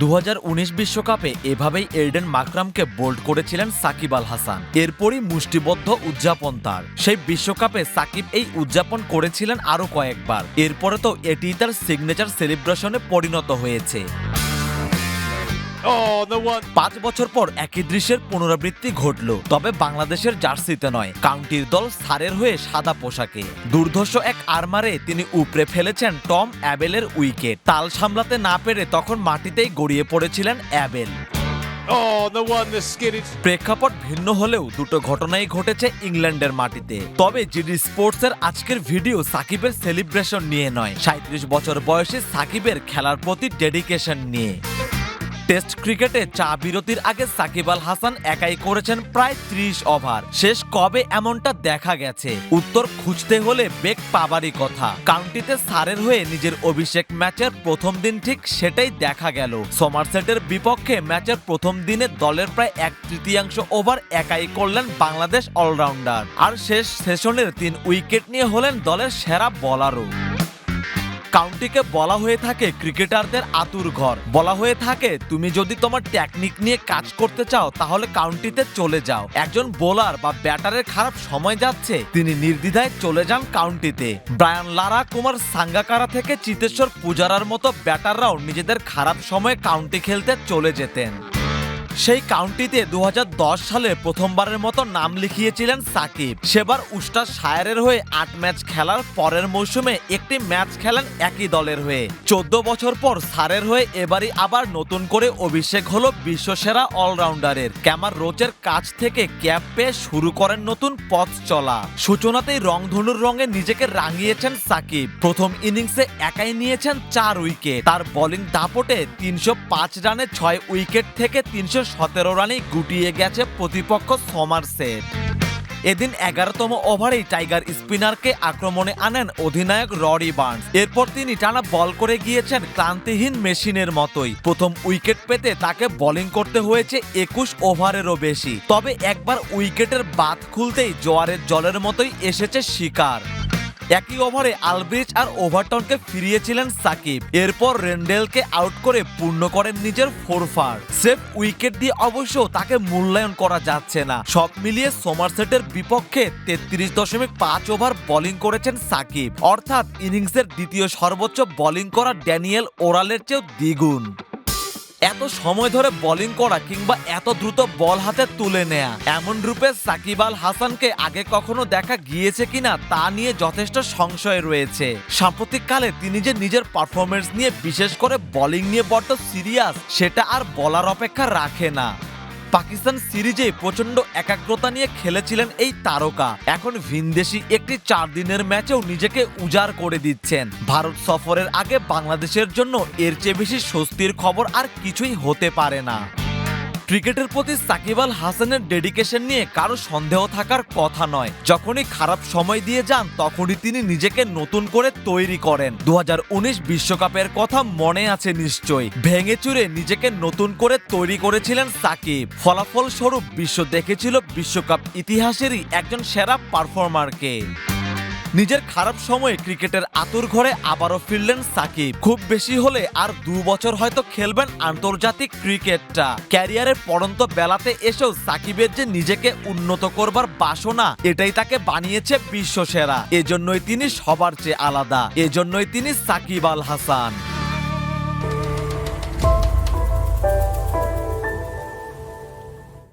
দু বিশ্বকাপে এভাবেই এরডেন মাকরামকে বোল্ড করেছিলেন সাকিব আল হাসান। এরপরই মুষ্টিবদ্ধ উদযাপন তার। সেই বিশ্বকাপে সাকিব এই উদযাপন করেছিলেন আরও কয়েকবার। এরপরে তো এটি তার সিগনেচার সেলিব্রেশনে পরিণত হয়েছে. পাঁচ বছর পর একই দৃশ্যের পুনরাবৃত্তি ঘটল তবে বাংলাদেশের জার্সিতে নয় কাউন্টির দল সারের হয়ে সাদা পোশাকে। দুর্ধর্ষ এক আরমারে তিনি উপড়ে ফেলেছেন টম অ্যাবেলের উইকেট। তাল সামলাতে না পেরে তখন মাটিতেই গড়িয়ে পড়েছিলেন অ্যাবেল। Oh. প্রেক্ষাপট ভিন্ন হলেও দুটো ঘটনাই ঘটেছে ইংল্যান্ডের মাটিতে। তবে জিডি স্পোর্টসের আজকের ভিডিও সাকিবের সেলিব্রেশন নিয়ে নয় সাঁত্রিশ বছর বয়সে সাকিবের খেলার প্রতি ডেডিকেশন নিয়ে। টেস্ট ক্রিকেটে চা বিরতির আগে সাকিব আল হাসান একাই করেছেন প্রায় ত্রিশ ওভার। শেষ কবে এমনটা দেখা গেছে? উত্তর খুঁজতে হলে বেগ পাবারই কথা। কাউন্টিতে সারের হয়ে নিজের অভিষেক ম্যাচের প্রথম দিন ঠিক সেটাই দেখা গেল। সমারসেটের বিপক্ষে ম্যাচের প্রথম দিনে দলের প্রায় এক তৃতীয়াংশ ওভার একাই করলেন বাংলাদেশ অলরাউন্ডার। আর শেষ সেশনের তিন উইকেট নিয়ে হলেন দলের সেরা বলারও। কাউন্টিকে বলা হয়ে থাকে ক্রিকেটারদের আতুর ঘর। বলা হয়ে থাকে, তুমি যদি তোমার টেকনিক নিয়ে কাজ করতে চাও, তাহলে কাউন্টিতে চলে যাও। একজন বোলার বা ব্যাটারের খারাপ সময় যাচ্ছে, তিনি নির্দ্বিধায় চলে যান কাউন্টিতে। ব্রায়ান লারা কুমার সাঙ্গাকারা থেকে চিতেশ্বর পূজারার মতো ব্যাটাররাও নিজেদের খারাপ সময়ে কাউন্টি খেলতে চলে যেতেন। সেই কাউন্টিতে দু হাজার দশ সালে প্রথমবারের মতো নাম লিখিয়েছিলেন সাকিব। সেবার উস্টার শায়ারের হয়ে আট ম্যাচ খেলার পরের মৌসুমে একটি ম্যাচ খেলেন একই দলের হয়ে। চোদ্দ বছর পর সারের হয়ে এবারই আবার নতুন করে অভিষেক হলো বিশ্বসেরা অলরাউন্ডারের ক্যামার রোচের কাছ থেকে ক্যাপ পেয়ে শুরু করেন নতুন পথ চলা। সূচনাতেই রংধনুর রঙে নিজেকে রাঙিয়েছেন সাকিব। প্রথম ইনিংসে একাই নিয়েছেন চার উইকেট। তার বোলিং দাপটে তিনশো পাঁচ রানে ছয় উইকেট থেকে তিনশো সতেরো রানে গুটিয়ে গেছে প্রতিপক্ষ সমারসেট এদিন এগারোতম ওভারেই টাইগার স্পিনারকে আক্রমণে আনেন অধিনায়ক রডি বার্নস। এরপর তিনি টানা বল করে গিয়েছেন ক্লান্তিহীন মেশিনের মতোই। প্রথম উইকেট পেতে তাকে বোলিং করতে হয়েছে একুশ ওভারেরও বেশি। তবে একবার উইকেটের বাদ খুলতেই জোয়ারের জলের মতোই এসেছে শিকার। একই ওভারে আলব্রিজ আর ওভারটনকে ফিরিয়েছিলেন সাকিব। এরপর রেন্ডেলকে আউট করে পূর্ণ করেন নিজের ফোরফার। সেফ উইকেট দিয়ে অবশ্য তাকে মূল্যায়ন করা যাচ্ছে না। সব মিলিয়ে সোমারসেটের বিপক্ষে তেত্রিশ দশমিক পাঁচ ওভার বোলিং করেছেন সাকিব। অর্থাৎ ইনিংসের দ্বিতীয় সর্বোচ্চ বোলিং করা ড্যানিয়েল ওরালের চেয়েও দ্বিগুণ। এত সময় ধরে বোলিং করা কিংবা এত দ্রুত বল হাতে তুলে নেয়া, এমন রূপে সাকিব আল হাসানকে আগে কখনো দেখা গিয়েছে কিনা তা নিয়ে যথেষ্ট সংশয় রয়েছে। সাম্প্রতিককালে তিনি যে নিজের পারফরমেন্স নিয়ে বিশেষ করে বোলিং নিয়ে বড্ড সিরিয়াস সেটা আর বলার অপেক্ষা রাখে না। পাকিস্তান সিরিজে প্রচণ্ড একাগ্রতা নিয়ে খেলেছিলেন এই তারকা। এখন ভিনদেশি একটি চার দিনের ম্যাচেও নিজেকে উজাড় করে দিচ্ছেন। ভারত সফরের আগে বাংলাদেশের জন্য এর চেয়ে বেশি স্বস্তির খবর আর কিছুই হতে পারে না। ক্রিকেটের প্রতি সাকিব আল হাসানের ডেডিকেশন নিয়ে কারও সন্দেহ থাকার কথা নয়। যখনই খারাপ সময় দিয়ে যান, তখনই তিনি নিজেকে নতুন করে তৈরি করেন। দু বিশ্বকাপের কথা মনে আছে নিশ্চয়ই। ভেঙে চুরে নিজেকে নতুন করে তৈরি করেছিলেন সাকিব। ফলাফল স্বরূপ বিশ্ব দেখেছিল বিশ্বকাপ ইতিহাসেরই একজন সেরা পারফর্মারকে নিজের খারাপ সময়ে ক্রিকেটের আতুর ঘরে আবারও ফিরলেন সাকিব। খুব বেশি হলে আর দু বছর হয়তো খেলবেন আন্তর্জাতিক ক্রিকেটটা। ক্যারিয়ারের পড়ন্ত বেলাতে এসেও সাকিবের যে নিজেকে উন্নত করবার বাসনা, এটাই তাকে বানিয়েছে বিশ্বসেরা। এজন্যই তিনি সবার চেয়ে আলাদা। এজন্যই তিনি সাকিব আল হাসান।